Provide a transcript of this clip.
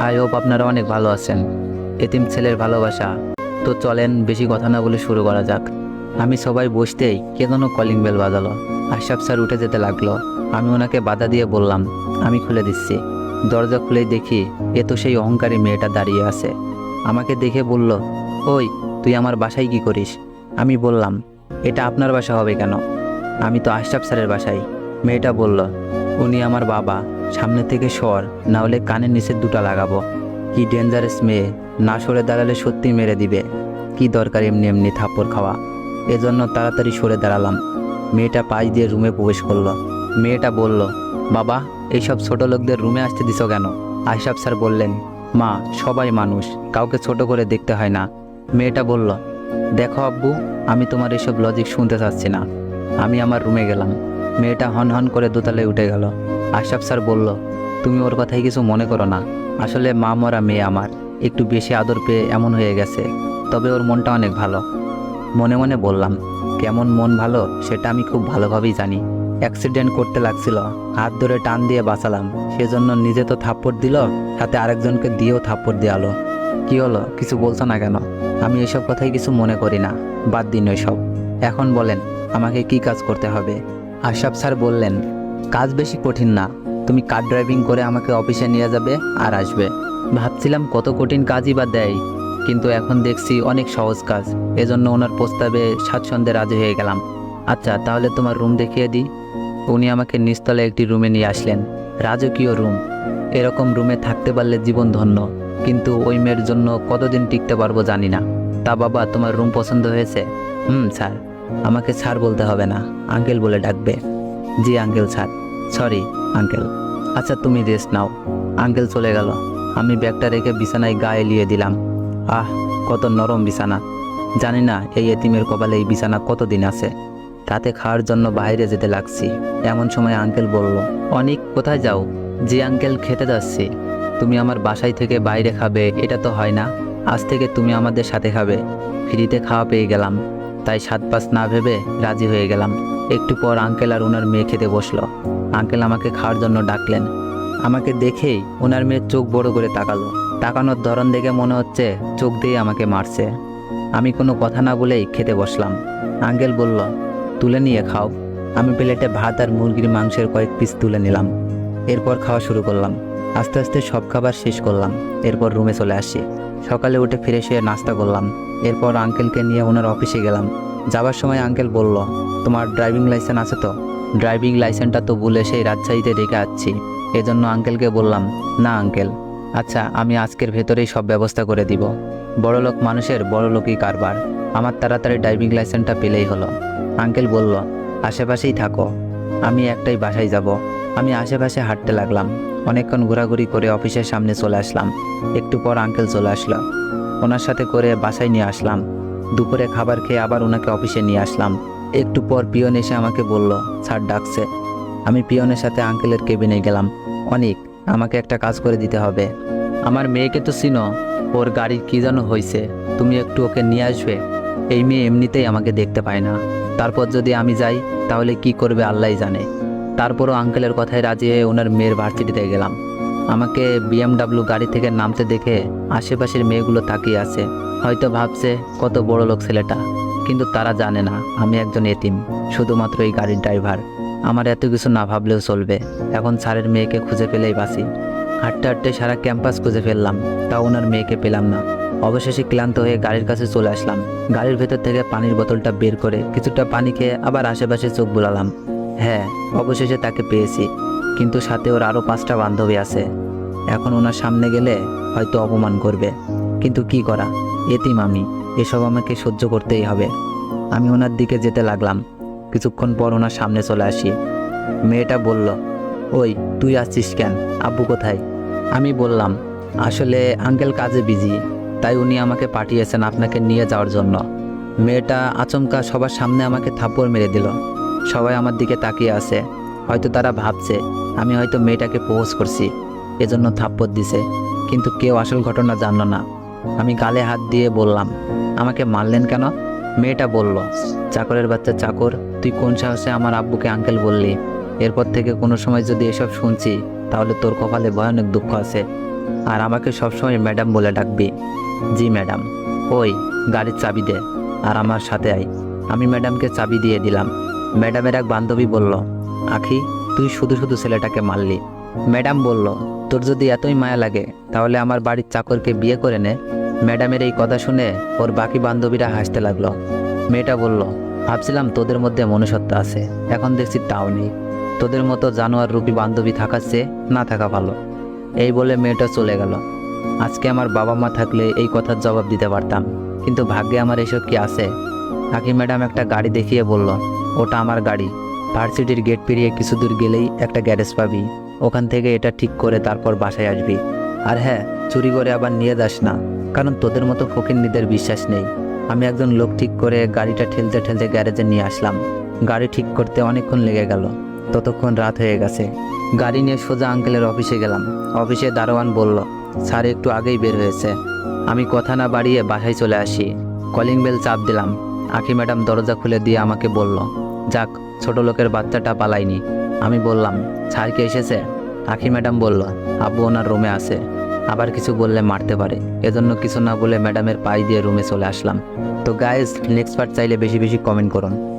I hope আপনারা অনেক ভালো আছেন। এতিম ছেলের ভালোবাসা। তো চলেন, বেশি কথা না বলে শুরু করা যাক। আমি সবাই বসতেই কে যেন কলিং বেল বাজালো। আশাফ স্যার উঠে যেতে লাগল। আমি ওনাকে বাধা দিয়ে বললাম, আমি খুলে দিচ্ছি। দরজা খুলেই দেখি এ তো সেই অহংকারী মেয়েটা দাঁড়িয়ে আছে। আমাকে দেখে বলল, ওই, তুই আমার বাসায় কি করিস? আমি বললাম, এটা আপনার বাসা হবে কেন? আমি তো আশরাফ স্যারের বাসায়। মেয়েটা বলল, উনি আমার বাবা। সামনে থেকে সর, না হলে কানের নিচে দুটা লাগাবো। কি ডেঞ্জারাস মেয়ে, না সরে দাঁড়ালে সত্যি মেরে দিবে। কি দরকার এমনি এমনি থাপ্পড় খাওয়া? এজন্য তাড়াতাড়ি সরে দাঁড়ালাম। মেয়েটা পাশ দিয়ে রুমে প্রবেশ করল। মেয়েটা বলল, বাবা, এইসব ছোট লোকদের রুমে আসতে দিছ কেন? আশরাফ স্যার বললেন, মা, সবাই মানুষ, কাউকে ছোট করে দেখতে হয় না। মেয়েটা বলল, দেখো আব্বু, আমি তোমার এসব লজিক শুনতে চাচ্ছি না। আমি আমার রুমে গেলাম। মেয়েটা হন হন করে দোতলায় উঠে গেল। আশাফ স্যার বলল, তুমি ওর কথাই কিছু মনে করো না। আসলে মা মরা মেয়ে আমার। একটু বেশি আদর পেয়ে এমন হয়ে গেছে। তবে ওর মনটা অনেক ভালো। মনে মনে বললাম, কেমন মন ভালো, সেটা আমি খুব ভালোভাবেই জানি। অ্যাক্সিডেন্ট করতে লাগছিল। হাত ধরে টান দিয়ে বাঁচালাম। সেজন্য নিজে তো থাপ্পড় দিল, সাথে আরেকজনকে দিয়েও থাপ্পড় দেওয়ালো কি হলো? কিছু বলছো না কেন? আমি এসব কথাই কিছু মনে করি না। বাদ দিন ওইসব। এখন বলেন, আমাকে কি কাজ করতে হবে? আশরাফ স্যার বললেন, কাজ বেশি কঠিন না, তুমি কার ড্রাইভিং করে আমাকে অফিসে নিয়ে যাবে আর আসবে? ভাবছিলাম কত কঠিন কাজই বা দেয়, কিন্তু এখন দেখছি অনেক সহজ কাজ, এজন্য ওনার প্রস্তাবে স্বাচ্ছন্দ্যে রাজি হয়ে গেলাম। আচ্ছা তাহলে তোমার রুম দেখিয়ে দিই। উনি আমাকে নিচতলে একটি রুমে নিয়ে আসলেন, রাজকীয় রুম। এরকম রুমে থাকতে পারলে জীবন ধন্য, কিন্তু ওই মেয়ের জন্য কতদিন টিকতে পারব জানি না। তা বাবা, তোমার রুম পছন্দ হয়েছে? হুম, স্যার। আমাকে স্যার বলতে হবে না, আঙ্কেল বলে ডাকবে। জি, আঙ্কেল স্যার। Sorry, uncle. আচ্ছা তুমি রেস্ট নাও। আঙ্কেল চলে গেল। আমি ব্যাগটা রেখে বিছানায় গায়ে লিয়ে দিলাম। আহ, কত নরম বিছানা। জানি না এই এতিমের কপালে এই বিছানা কতদিন আছে। রাতে খাওয়ার জন্য বাইরে যেতে লাগছি। এমন সময় আঙ্কেল বলল, অনেক, কোথায় যাও? জি, আঙ্কেল, খেতে যাচ্ছি। তুমি আমার বাসায় থেকে বাইরে খাবে, এটা তো হয় না। আজ থেকে তুমি আমাদের সাথে খাবে। ফ্রিতে খাওয়া পেয়ে গেলাম। তাই সাত পাঁচ না ভেবে রাজি হয়ে গেলাম। একটু পর আঙ্কেল আর ওনার মেয়ে খেতে বসল। আঙ্কেল আমাকে খাওয়ার জন্য ডাকলেন। আমাকে দেখেই ওনার মেয়ের চোখ বড় করে তাকালো। তাকানোর ধরন দেখে মনে হচ্ছে চোখ দিয়ে আমাকে মারছে। আমি কোনো কথা না বলেই খেতে বসলাম। আঙ্কেল বলল, তুলে নিয়ে খাও। আমি প্লেটে ভাত আর মুরগির মাংসের কয়েক পিস তুলে নিলাম। এরপর খাওয়া শুরু করলাম। আস্তে আস্তে সব খাবার শেষ করলাম, এরপর রুমে চলে আসি। সকালে উঠে ফিরে শুয়ে নাস্তা করলাম, এরপর আঙ্কেলকে নিয়ে ওনার অফিসে গেলাম। যাবার সময় আঙ্কেল বলল, তোমার ড্রাইভিং লাইসেন্স আছে তো? ড্রাইভিং লাইসেন্সটা তো ভুলে সেই রাজশাহীতে রেখে আসছি। এজন্য আঙ্কেলকে বললাম, না আঙ্কেল আচ্ছা আমি আজকের ভেতরেই সব ব্যবস্থা করে দিব। বড়লোক মানুষের বড়লোকই কারবার, আমার তাড়াতাড়ি ড্রাইভিং লাইসেন্সটা পেলেই হলো। আঙ্কেল বলল, আশেপাশেই থাকো, আমি একটাই বাসায় যাব। আমি আশেপাশে হাঁটতে লাগলাম। অনেকক্ষণ ঘোরাঘুরি করে অফিসের সামনে চলে আসলাম। একটু পর আঙ্কেল চলে আসলো। ওনার সাথে করে বাসায় নিয়ে আসলাম। দুপুরে খাবার খেয়ে আবার ওনাকে অফিসে নিয়ে আসলাম। একটু পর পিয়ন এসে আমাকে বলল, স্যার, ডাকছে। আমি পিয়নের সাথে আঙ্কেলের কেবিনে গেলাম। অনেক, আমাকে একটা কাজ করে দিতে হবে। আমার মেয়েকে তো চিনো। ওর গাড়ির কী যেন হয়েছে তুমি একটু ওকে নিয়ে আসবে। এই মেয়ে এমনিতেই আমাকে দেখতে পায় না। তারপর যদি আমি যাই, তাহলে কি করবে আল্লাহ জানে। তারপরও আঙ্কেলের কথায় রাজি হয়ে ওনার মেয়ের ভার্সিটিতে গেলাম। আমাকে বিএমডাব্লিউ গাড়ি থেকে নামতে দেখে আশেপাশের মেয়েগুলো তাকিয়ে আছে। হয়তো ভাবছে, কত বড় লোক ছেলেটা। কিন্তু তারা জানে না, আমি একজন এতিম, শুধুমাত্র এই গাড়ির ড্রাইভার আমার এত কিছু না ভাবলেও চলবে। এখন স্যারের মেয়েকে খুঁজে পেলেই বাসি হাঁটতে হাঁটতে সারা ক্যাম্পাস খুঁজে ফেললাম তা ওনার মেয়েকে পেলাম না। অবশেষে ক্লান্ত হয়ে গাড়ির কাছে চলে আসলাম। গাড়ির ভেতর থেকে পানির বোতলটা বের করে কিছুটা পানি খেয়ে আবার আশেপাশে চোখ বুলালাম। হ্যাঁ অবশেষে তাকে পেয়েছি। কিন্তু সাথে ওর আরও পাঁচটা বান্ধবী আছে। এখন ওনার সামনে গেলে হয়তো অপমান করবে। কিন্তু কি করা? এতিম আমি। এসব আমাকে সহ্য করতেই হবে। আমি ওনার দিকে যেতে লাগলাম। কিছুক্ষণ পর ওনার সামনে চলে আসি। মেয়েটা বলল, ওই, তুই আসছিস কেন? আব্বু কোথায়? আমি বললাম, আসলে আঙ্কেল কাজে বিজি। তাই উনি আমাকে পাঠিয়েছেন আপনাকে নিয়ে যাওয়ার জন্য। মেয়েটা আচমকা সবার সামনে আমাকে থাপ্পড় মেরে দিল। সবাই আমার দিকে তাকিয়ে আছে। হয়তো তারা ভাবছে, আমি হয়তো মেয়েটাকে পোজ করছি, এজন্য থাপ্পড় দিছে। কিন্তু কেউ আসল ঘটনা জানলো না। আমি গালে হাত দিয়ে বললাম, আমাকে মারলেন কেন? মেয়েটা বলল, চাকরের বাচ্চা চাকর, তুই কোন সাহসে আমার আব্বুকে আঙ্কেল বললি? এরপর থেকে কোনো সময় যদি এসব শুনছি, তাহলে তোর কপালে ভয়ানক দুঃখ আছে। আর আমাকে সবসময় ম্যাডাম বলে ডাকবি। জি ম্যাডাম ওই, গাড়ির চাবি দে, আর আমার সাথে আয়। আমি ম্যাডামকে চাবি দিয়ে দিলাম। ম্যাডামের এক বান্ধবী বলল, আখি, তুই শুধু শুধু ছেলেটাকে মারলি। ম্যাডাম বলল, তোর যদি এতই মায়া লাগে, তাহলে আমার বাড়ির চাকরকে বিয়ে করে নে। ম্যাডামের এই কথা শুনে ওর বাকি বান্ধবীরা হাসতে লাগল। মেয়েটা বলল, ভাবছিলাম তোদের মধ্যে মনুষ্যত্ব আছে, এখন দেখছি তাও নেই। তোদের মতো জানোয়ার রূপী বান্ধবী থাকার চেয়ে না থাকা ভালো। এই বলে মেয়েটা চলে গেল। আজকে আমার বাবা মা থাকলে এই কথার জবাব দিতে পারতাম, কিন্তু ভাগ্যে আমার এসব কি আছে? কাকি ম্যাডাম একটা গাড়ি দেখিয়ে বলল ওটা আমার গাড়ি। ভার্সিটির গেট পেরিয়ে কিছু দূর গেলেই একটা গ্যারেজ পাবি। ওখান থেকে এটা ঠিক করে তারপর বাসায় আসবি। আর হ্যাঁ চুরি করে আবার নিয়ে যাস না, কারণ তোদের মতো ফকিরনিদের বিশ্বাস নেই। আমি একজন লোক ঠিক করে গাড়িটা ঠেলতে ঠেলতে গ্যারেজে নিয়ে আসলাম। গাড়ি ঠিক করতে অনেকক্ষণ লেগে গেল। ততক্ষণ রাত হয়ে গেছে। গাড়ি নিয়ে সোজা আঙ্কেলের অফিসে গেলাম। অফিসে দারোয়ান বলল, স্যার, একটু আগেই বের হয়েছে। আমি কথা না বাড়িয়ে বাসায় চলে আসি। কলিং বেল চাপ দিলাম। আখি ম্যাডাম দরজা খুলে দিয়ে আমাকে বলল যাক, ছোট লোকের বাচ্চাটা পালায়নি। আমি বললাম, স্যার কি এসেছে? আখি ম্যাডাম বলল, আব্বু ওনার রুমে আছে। আবার কিছু বললে মারতে পারে। এজন্য কিছু না বলে ম্যাডামের পাই দিয়ে রুমে চলে আসলাম। তো গাইজ নেক্সট পার্ট চাইলে বেশি বেশি কমেন্ট করুন।